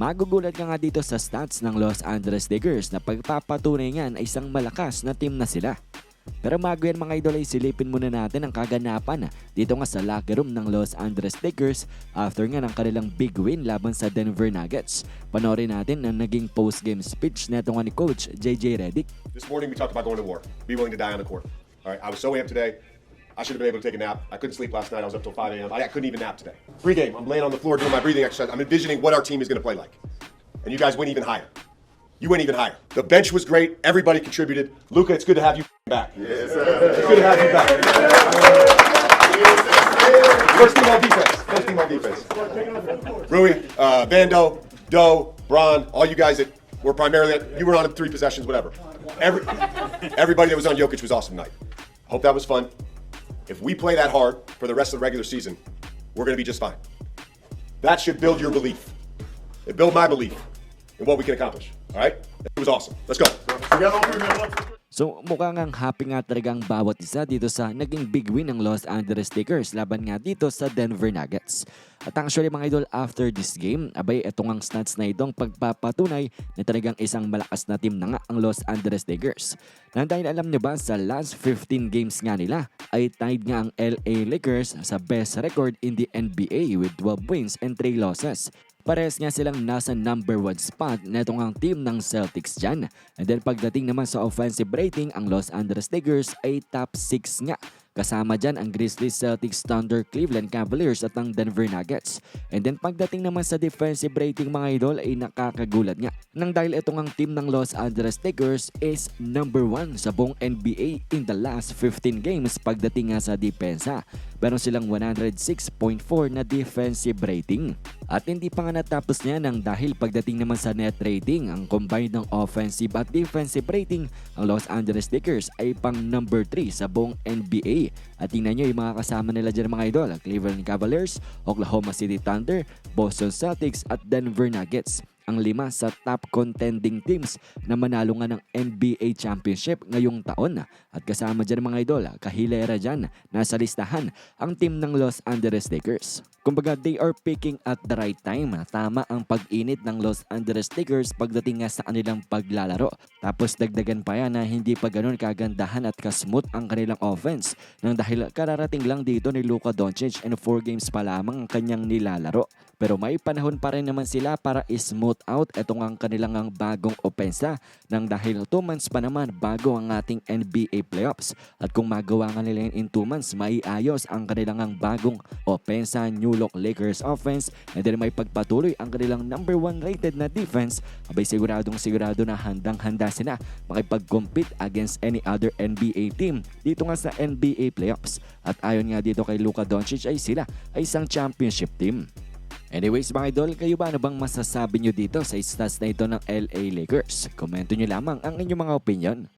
Magugulat ka nga dito sa stats ng Los Angeles Lakers na pagpapatunay nga na isang malakas na team na sila. Pero bago yan mga idol ay silipin muna natin ang kaganapan dito nga sa locker room ng Los Angeles Lakers after nga ng kanilang big win laban sa Denver Nuggets. Panoorin natin ang naging post-game speech neto nga ni Coach JJ Redick. This morning we talked about going to war. Be willing to die on the court. All right, I was so amped today. I should have been able to take a nap. I couldn't sleep last night. I was up till 5 a.m. I, I couldn't even nap today. Pre-game, I'm laying on the floor doing my breathing exercise. I'm envisioning what our team is going to play like. And you guys went even higher. You went even higher. The bench was great. Everybody contributed. Luca, it's good to have you back. Yes, It's good to have you back. First team on defense. First team on defense. Rui, uh, Vando, Doe, Braun, all you guys that were primarily, you were on three possessions, whatever. Every, everybody that was on Jokic was awesome tonight. Hope that was fun. If we play that hard for the rest of the regular season, we're going to be just fine. That should build your belief. It built my belief in what we can accomplish. All right? It was awesome. Let's go. So mukhang ang happy nga talagang bawat isa dito sa naging big win ng Los Angeles Lakers laban nga dito sa Denver Nuggets. At actually mga idol, after this game, abay etong ang stats na itong pagpapatunay na talagang isang malakas na team na nga ang Los Angeles Lakers. Nang dahil alam nyo ba sa last 15 games nga nila ay tied nga ang LA Lakers sa best record in the NBA with 12 wins and 3 losses. Parehas nga silang nasa number 1 spot na itong ang team ng Celtics dyan. And then pagdating naman sa offensive rating, ang Los Angeles Lakers ay top 6 nga. Kasama dyan ang Grizzlies, Celtics, Thunder, Cleveland Cavaliers at ang Denver Nuggets. And then pagdating naman sa defensive rating mga idol ay nakakagulat nga. Nang dahil itong ang team ng Los Angeles Lakers is number 1 sa buong NBA in the last 15 games pagdating nga sa depensa. Meron silang 106.4 na defensive rating. At hindi pa nga natapos niya nang dahil pagdating naman sa net rating, ang combined ng offensive at defensive rating, ang Los Angeles Lakers ay pang number 3 sa buong NBA. At tingnan nyo yung mga kasama nila dyan mga idol, Cleveland Cavaliers, Oklahoma City Thunder, Boston Celtics at Denver Nuggets ang lima sa top contending teams na manalo nga ng NBA Championship ngayong taon. At kasama dyan mga idol, kahilera dyan, nasa listahan ang team ng Los Angeles Lakers. Kumbaga, they are picking at the right time. Tama ang pag-init ng Los Angeles Lakers pagdating nga sa kanilang paglalaro. Tapos dagdagan pa yan na hindi pa ganun kagandahan at kasmooth ang kanilang offense nang dahil kararating lang dito ni Luka Doncic and 4 games pa lamang ang kanyang nilalaro. Pero may panahon pa rin naman sila para smooth out itong ang kanilang ang bagong opensa nang dahil 2 months pa naman bago ang ating NBA playoffs. At kung magawa nga nila in 2 months, maiayos ang kanilang ang bagong opensa New Look Lakers offense and then may pagpatuloy ang kanilang number 1 rated na defense abay siguradong sigurado na handang-handa sila makipag-compete against any other NBA team dito nga sa NBA playoffs. At ayon nga dito kay Luka Doncic ay sila ay isang championship team. Anyways mga idol, kayo ba ano bang masasabi nyo dito sa stats na ito ng LA Lakers? Komento nyo lamang ang inyong mga opinion.